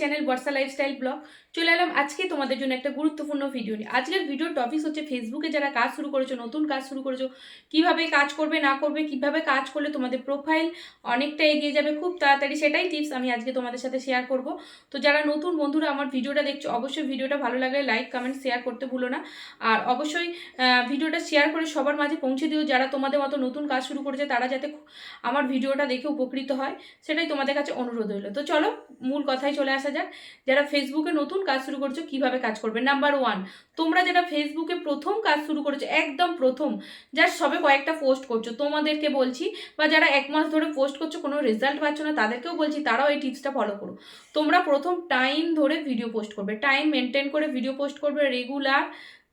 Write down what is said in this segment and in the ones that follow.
Channel বর্ষা lifestyle blog চলে এলাম আজকে তোমাদের জন্য একটা গুরুত্বপূর্ণ ভিডিও নিয়ে। আজকের ভিডিওর টপিক হচ্ছে ফেসবুকে যারা কাজ শুরু করেছ, নতুন কাজ শুরু করেছ, কীভাবে কাজ করবে, না করবে, কীভাবে কাজ করলে তোমাদের প্রোফাইল অনেকটা এগিয়ে যাবে, খুব তাড়াতাড়ি সেটাই টিপস আমি আজকে তোমাদের সাথে শেয়ার করব। তো যারা নতুন বন্ধুরা আমার ভিডিওটা দেখছ, অবশ্যই ভিডিওটা ভালো লাগলে লাইক কমেন্ট শেয়ার করতে ভুলো না। আর অবশ্যই ভিডিওটা শেয়ার করে সবার মাঝে পৌঁছে দিও। যারা তোমাদের মতো নতুন কাজ শুরু করেছে, তারা যাতে আমার ভিডিওটা দেখে উপকৃত হয়, সেটাই তোমাদের কাছে অনুরোধ হইল তো চলো, মূল কথায় চলে আসা যাক যারা ফেসবুকে নতুন কাজ শুরু করছ, কীভাবে কাজ করবে? নাম্বার ওয়ান তোমরা যারা ফেসবুকে প্রথম কাজ শুরু করেছ, একদম প্রথম যার সবে কয়েকটা পোস্ট করছ, তোমাদেরকে বলছি, বা যারা এক মাস ধরে পোস্ট করছ, কোনো রেজাল্ট পাচ্ছ না, তাদেরকেও বলছি, তারাও এই টিপসটা ফলো করো। তোমরা প্রথম টাইম ধরে ভিডিও পোস্ট করবে। টাইম মেনটেন করে ভিডিও পোস্ট করবে রেগুলার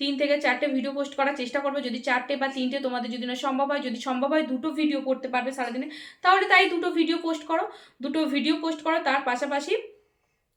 তিন থেকে চারটে ভিডিও পোস্ট করার চেষ্টা করবে। যদি চারটে বা তিনটে তোমাদের যদি না সম্ভব হয়, যদি সম্ভব হয়, দুটো ভিডিও করতে পারবে সারাদিনে, তাহলে তাই দুটো ভিডিও পোস্ট করো। দুটো ভিডিও পোস্ট করো, তার পাশাপাশি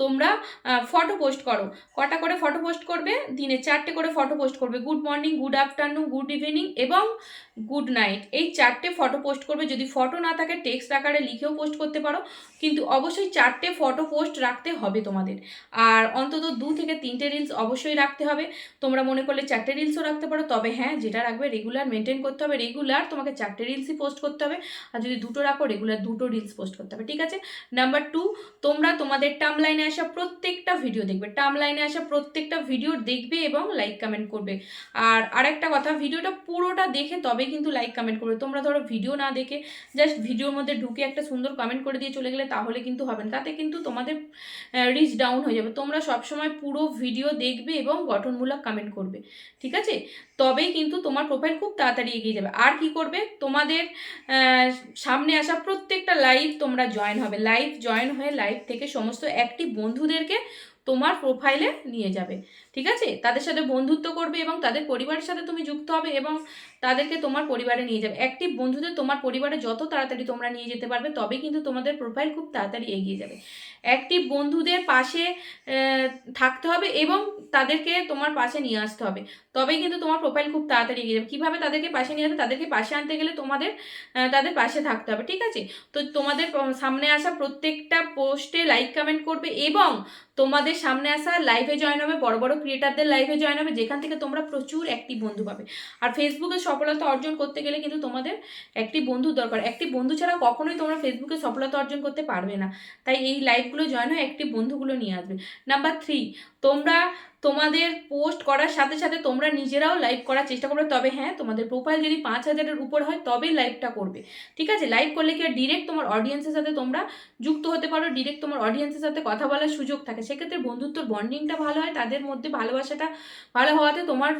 তোমরা ফটো পোস্ট করো। কটা করে ফটো পোস্ট করবে? দিনে চারটে করে ফটো পোস্ট করবে। Good morning good afternoon good evening এবং গুড নাইট এই চারটে ফটো পোস্ট করবে। যদি ফটো না থাকে টেক্সট আকারে লিখেও পোস্ট করতে পারো। কিন্তু অবশ্যই চারটে ফটো পোস্ট রাখতে হবে তোমাদের। আর অন্তত দু থেকে তিনটে রিলস অবশ্যই রাখতে হবে। তোমরা মনে করলে চারটে রিলসও রাখতে পারো। তবে হ্যাঁ যেটা রাখবে রেগুলার মেনটেন করতে হবে। রেগুলার তোমাকে চারটে রিলসই পোস্ট করতে হবে। আর যদি দুটো রাখো রেগুলার দুটো রিলস পোস্ট করতে হবে। ঠিক আছে? নাম্বার টু তোমরা তোমাদের টার্ম লাইনে আসা প্রত্যেকটা ভিডিও দেখবে। টার্ম লাইনে আসা প্রত্যেকটা ভিডিও দেখবে এবং লাইক কমেন্ট করবে। আর আরেকটা কথা ভিডিওটা পুরোটা দেখে তবে কিন্তু লাইক কমেন্ট করবে। তোমরা ধরো ভিডিও না দেখে জাস্ট ভিডিওর মধ্যে ঢুকে একটা সুন্দর কমেন্ট করে দিয়ে চলে গেলে তাহলে কিন্তু হবে না। তাতে কিন্তু তোমাদের রিচ ডাউন হয়ে যাবে। তোমরা সবসময় পুরো ভিডিও দেখবে এবং গঠনমূলক কমেন্ট করবে। ঠিক আছে? তবেই কিন্তু তোমার প্রোফাইল খুব তাড়াতাড়ি এগিয়ে যাবে। আর কি করবে? তোমাদের সামনে আসা প্রত্যেকটা লাইভ তোমরা জয়েন হবে। লাইভ জয়েন হয়ে লাইভ থেকে সমস্ত অ্যাক্টিভ বন্ধুদেরকে তোমার প্রোফাইলে নিয়ে যাবে। ঠিক আছে? তাদের সাথে বন্ধুত্ব করবে এবং তাদের পরিবারের সাথে তুমি যুক্ত হবে এবং তাদেরকে তোমার পরিবারে নিয়ে যাবে। অ্যাক্টিভ বন্ধুদের তোমার পরিবারে যত তাড়াতাড়ি তোমরা নিয়ে যেতে পারবে, তবেই কিন্তু তোমাদের প্রোফাইল খুব তাড়াতাড়ি এগিয়ে যাবে। অ্যাক্টিভ বন্ধুদের পাশে থাকতে হবে এবং তাদেরকে তোমার পাশে নিয়ে আসতে হবে। তবেই কিন্তু তোমার প্রোফাইল খুব তাড়াতাড়ি এগিয়ে যাবে। কীভাবে তাদেরকে পাশে নিয়ে আসবে? তাদেরকে পাশে আনতে গেলে তোমাদের তাদের পাশে থাকতে হবে, ঠিক আছে? তো তোমাদের সামনে আসা প্রত্যেকটা পোস্টে লাইক কমেন্ট করবে এবং তোমাদের সামনে আসা লাইভে জয়েন হবে। বড় বড় ক্রিয়েটারদের লাইভে জয়েন হবে। যেখান থেকে তোমরা প্রচুর অ্যাক্টিভ বন্ধু পাবে। আর ফেসবুকে সফলতা অর্জন করতে গেলে কিন্তু তোমাদের একটি বন্ধুর দরকার। একটি বন্ধু ছাড়া কখনোই তোমরা ফেসবুকে সফলতা অর্জন করতে পারবে না। তাই এই লাইভগুলো জয়েন হয়ে একটি বন্ধুগুলো নিয়ে আসবে। নাম্বার থ্রি তোমরা তোমাদের পোস্ট করার সাথে সাথে তোমরা নিজেরাও লাইভ করার চেষ্টা করবে। তবে হ্যাঁ তোমাদের প্রোফাইল যদি পাঁচ হাজারের উপর হয়, তবেই লাইভটা করবে। ঠিক আছে? লাইভ করলে কি আর ডিরেক্ট তোমার অডিয়েন্সের সাথে তোমরা যুক্ত হতে পারো ডিরেক্ট তোমার অডিয়েন্সের সাথে কথা বলার সুযোগ থাকে। সেক্ষেত্রে বন্ধুত্বর বন্ডিংটা ভালো হয়, তাদের মধ্যে ভালোবাসাটা ভালো হওয়াতে তোমার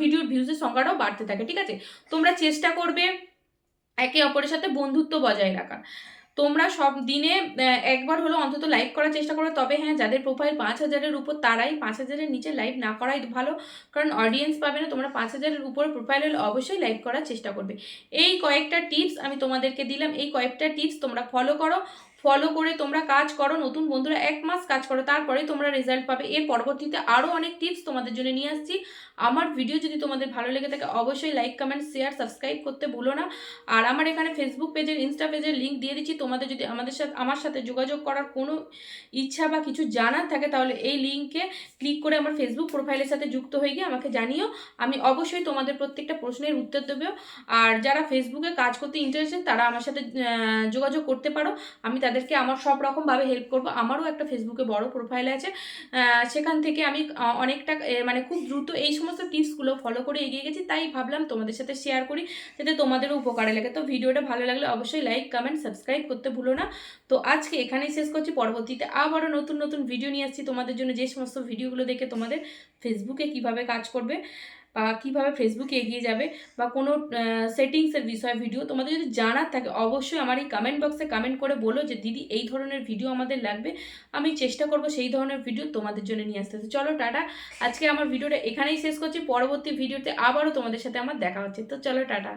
ভিডিওর ভিউজের সংখ্যাটাও বাড়তে থাকে। ঠিক আছে? তোমরা চেষ্টা করবে একে অপরের সাথে বন্ধুত্ব বজায় রাখার। তোমরা সব দিনে একবার হলো অন্তত লাইভ করার চেষ্টা করো। তবে হ্যাঁ যাদের প্রোফাইল পাঁচ হাজারের উপর, তারাই পাঁচ হাজারের নিচে লাইভ না করাই ভালো। কারণ অডিয়েন্স পাবে না, তোমরা পাঁচ হাজারের উপর প্রোফাইল হলে অবশ্যই লাইভ করার চেষ্টা করবে। এই কয়েকটা টিপস আমি তোমাদেরকে দিলাম। এই কয়েকটা টিপস তোমরা ফলো করো। ফলো করে তোমরা কাজ করো, নতুন বন্ধুরা এক মাস কাজ করো, তারপরে তোমরা রেজাল্ট পাবে। এর পরবর্তীতে আরও অনেক টিপস তোমাদের জন্য নিয়ে আসছি। আমার ভিডিও যদি তোমাদের ভালো লেগে থাকে, অবশ্যই লাইক কমেন্ট শেয়ার সাবস্ক্রাইব করতে ভুলো না। আর আমার এখানে ফেসবুক পেজের ইনস্টা পেজের লিঙ্ক দিয়ে দিচ্ছি। তোমাদের যদি আমাদের সাথে, আমার সাথে যোগাযোগ করার কোনো ইচ্ছা বা কিছু জানার থাকে, তাহলে এই লিঙ্কে ক্লিক করে আমার ফেসবুক প্রোফাইলের সাথে যুক্ত হয়ে গিয়ে আমাকে জানিও। আমি অবশ্যই তোমাদের প্রত্যেকটা প্রশ্নের উত্তর দেবো। আর যারা ফেসবুকে কাজ করতে ইন্টারেস্টেড তারা আমার সাথে যোগাযোগ করতে পারো। আমি তাদেরকে আমার সব রকমভাবে হেল্প করব। আমারও একটা ফেসবুকে বড় প্রোফাইল আছে। সেখান থেকে আমি অনেকটা মানে খুব দ্রুত এই সমস্ত টিপসগুলো ফলো করে এগিয়ে গেছি। তাই ভাবলাম তোমাদের সাথে শেয়ার করি, যাতে তোমাদেরও উপকারে লাগে। তো ভিডিওটা ভালো লাগলে অবশ্যই লাইক কমেন্ট সাবস্ক্রাইব করতে ভুলো না। তো আজকে এখানেই শেষ করছি। পরবর্তীতে আবারও নতুন নতুন ভিডিও নিয়ে আসছি। তোমাদের জন্য যে সমস্ত ভিডিওগুলো দেখে তোমাদের ফেসবুকে কীভাবে কাজ করবে। বা কীভাবে ফেসবুকে এগিয়ে যাবে বা কোনো সেটিংসের বিষয়ে ভিডিও তোমাদের যদি জানার থাকে, অবশ্যই আমার এই কমেন্ট বক্সে কমেন্ট করে বলো যে, দিদি, এই ধরনের ভিডিও আমাদের লাগবে। আমি চেষ্টা করব সেই ধরনের ভিডিও তোমাদের জন্য নিয়ে আসতে। চলো, টাটা। আজকে আমার ভিডিওটা এখানেই শেষ করছি। পরবর্তী ভিডিওতে আবারও তোমাদের সাথে আমার দেখা হচ্ছে। তো চলো, টাটা।